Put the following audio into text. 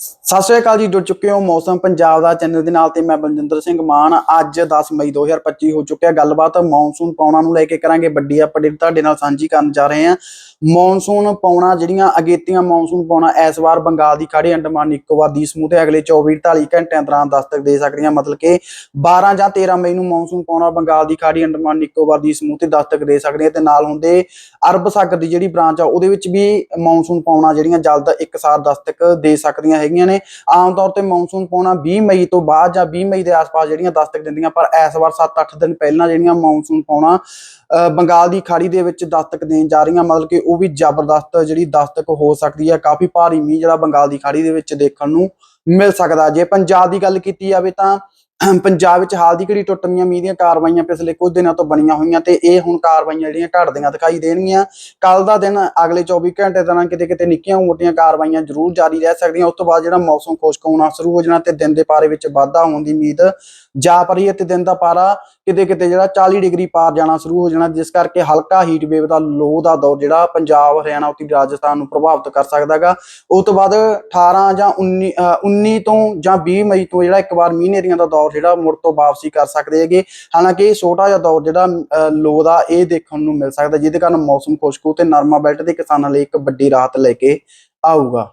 ਸਤਿ ਸ਼੍ਰੀ ਅਕਾਲ ਜੀ, ਜੁੜ ਚੁੱਕੇ ਹੋ ਮੌਸਮ ਪੰਜਾਬ ਦਾ ਚੈਨਲ ਦੇ ਨਾਲ ਤੇ ਮੈਂ ਬਲਜਿੰਦਰ ਸਿੰਘ ਮਾਨ। ਅੱਜ 10 ਮਈ 2025 ਹੋ ਚੁੱਕਿਆ। ਗੱਲਬਾਤ ਮੌਨਸੂਨ ਪਾਉਣਾ ਨੂੰ ਲੈ ਕੇ ਕਰਾਂਗੇ। ਵੱਡੀ ਅਪਡੇਟ ਤੁਹਾਡੇ ਨਾਲ ਸਾਂਝੀ ਕਰਨ ਜਾ ਰਹੇ ਹਾਂ। ਮੌਨਸੂਨ ਪਾਉਣਾ ਜਿਹੜੀਆਂ ਅਗੇਤੀਆਂ ਮੌਨਸੂਨ ਪਾਉਣਾ ਇਸ ਵਾਰ ਬੰਗਾਲ ਦੀ ਖਾੜੀ ਅੰਡਮਾਨ ਨਿਕੋਬਾਰ ਦੀ ਸਮੂਹ ਤੇ ਅਗਲੇ 24 48 ਘੰਟਿਆਂ ਦੌਰਾਨ ਦਸਤਕ ਦੇ ਸਕਦੀਆਂ। ਮਤਲਬ ਕਿ 12 ਜਾਂ 13 ਮਈ ਨੂੰ ਮੌਨਸੂਨ ਪਾਉਣਾ, ਬੰਗਾਲ ਦੀ ਖਾੜੀ ਅੰਡਮਾਨ ਨਿਕੋਬਾਰ ਦੀ ਸਮੂਹ ਤੇ ਦਸਤਕ ਦੇ ਸਕਦੀਆਂ ਤੇ ਨਾਲ ਹੁੰਦੇ ਅਰਬ ਸਾਗਰ ਦੀ ਜਿਹੜੀ ਬ੍ਰਾਂਚ ਆ, ਉਹਦੇ ਵਿੱਚ ਵੀ ਮੌਨਸੂਨ ਪਾਉਣਾ ਜਿਹੜੀਆਂ ਜਲਦ ਇੱਕਸਾਰ ਦਸਤਕ ਦੇ ਸਕਦੀਆਂ ਹੈ ਹੈਗੀਆਂ ਨੇ। ਆਮ ਤੌਰ ਤੇ ਮੌਨਸੂਨ ਪਾਉਣਾ 20 ਮਈ ਤੋਂ ਬਾਅਦ ਜਾਂ 20 ਮਈ ਦੇ ਆਸ-ਪਾਸ ਜਿਹੜੀਆਂ ਦਸਤਕ ਦਿੰਦੀਆਂ ਪਰ ਇਸ ਵਾਰ 7-8 ਦਿਨ ਪਹਿਲਾਂ ਜਿਹੜੀਆਂ ਮੌਨਸੂਨ ਪਾਉਣਾ ਅ, ਬੰਗਾਲ ਦੀ ਖਾੜੀ ਦੇ ਵਿੱਚ ਦਸਤਕ ਦੇਣ ਜਾ ਰਹੀਆਂ ਮਤਲਬ ਕਿ ਉਹ ਵੀ ਜ਼ਬਰਦਸਤ ਜਿਹੜੀ ਦਸਤਕ ਹੋ ਸਕਦੀ ਹੈ। ਕਾਫੀ ਭਾਰੀ ਮੀਂਹ ਜਿਹੜਾ ਬੰਗਾਲ ਦੀ ਖਾੜੀ ਦੇ ਵਿੱਚ ਦੇਖਣ ਨੂੰ ਮਿਲ ਸਕਦਾ। ਜੇ ਪੰਜਾਬ ਦੀ ਗੱਲ ਕੀਤੀ ਜਾਵੇ ਤਾਂ ਪੰਜਾਬ ਵਿੱਚ ਹਾਲ ਦੀ ਘੜੀ ਟੁੱਟਵੀਆਂ ਮੀਂਹ ਦੀਆਂ ਕਾਰਵਾਈਆਂ ਪਿਛਲੇ ਕੁਝ ਦਿਨਾਂ ਤੋਂ ਬਣੀਆਂ ਹੋਈਆਂ ਤੇ ਇਹ ਹੁਣ ਕਾਰਵਾਈਆਂ ਜਿਹੜੀਆਂ ਘਟਦੀਆਂ ਦਿਖਾਈ ਦੇਣਗੀਆਂ। ਕੱਲ ਦਾ ਦਿਨ ਅਗਲੇ 24 ਘੰਟੇ ਦੌਰਾਨ ਕਿਤੇ ਕਿਤੇ ਨਿੱਕੀਆਂ ਮੋਟੀਆਂ ਕਾਰਵਾਈਆਂ ਜ਼ਰੂਰ ਜਾਰੀ ਰਹਿ ਸਕਦੀਆਂ। ਉਸ ਤੋਂ ਬਾਅਦ ਜਿਹੜਾ ਮੌਸਮ ਖੁਸ਼ਕ ਹੋਣਾ ਸ਼ੁਰੂ ਹੋ ਜਾਣਾ ਤੇ ਦਿਨ ਦੇ ਪਾਰੇ ਵਿੱਚ ਵਾਧਾ ਹੋਣ ਦੀ ਉਮੀਦ ਜਾ ਪਰੀ ਹੈ ਤੇ ਦਿਨ ਦਾ ਪਾਰਾ ਕਿਤੇ ਕਿਤੇ ਜਿਹੜਾ 40 ਡਿਗਰੀ ਪਾਰ ਜਾਣਾ ਸ਼ੁਰੂ ਹੋ ਜਾਣਾ ਜਿਸ ਕਰਕੇ ਹਲਕਾ ਹੀਟ ਵੇਵ ਦਾ ਲੋ ਦਾ ਦੌਰ ਜਿਹੜਾ ਪੰਜਾਬ ਹਰਿਆਣਾ ਉੱਤਰੀ ਰਾਜਸਥਾਨ ਨੂੰ ਪ੍ਰਭਾਵਿਤ ਕਰ ਸਕਦਾਗਾ ਉਸ ਤੋਂ ਬਾਅਦ 18 ਜਾਂ 19 ਅ, 19 ਤੋਂ ਜਾਂ 20 ਮਈ ਤੋਂ ਜਿਹੜਾ ਇੱਕ ਵਾਰ ਮੀਂਹ ਹਨੇਰੀਆਂ ਦਾ ਦੌਰ ਜਿਹੜਾ ਮੁੜ ਤੋਂ ਵਾਪਸੀ ਕਰ ਸਕਦੇ ਹੈਗੇ। ਹਾਲਾਂਕਿ ਇਹ ਛੋਟਾ ਜਿਹਾ ਦੌਰ ਜਿਹੜਾ ਅ, ਲੋ ਦਾ ਇਹ ਦੇਖਣ ਨੂੰ ਮਿਲ ਸਕਦਾ ਜਿਹਦੇ ਕਾਰਨ ਮੌਸਮ ਖੁਸ਼ਕ ਤੇ ਨਰਮਾ ਬੈਲਟ ਦੇ ਕਿਸਾਨਾਂ ਲਈ ਇੱਕ ਵੱਡੀ ਰਾਹਤ ਲੈ ਕੇ ਆਊਗਾ।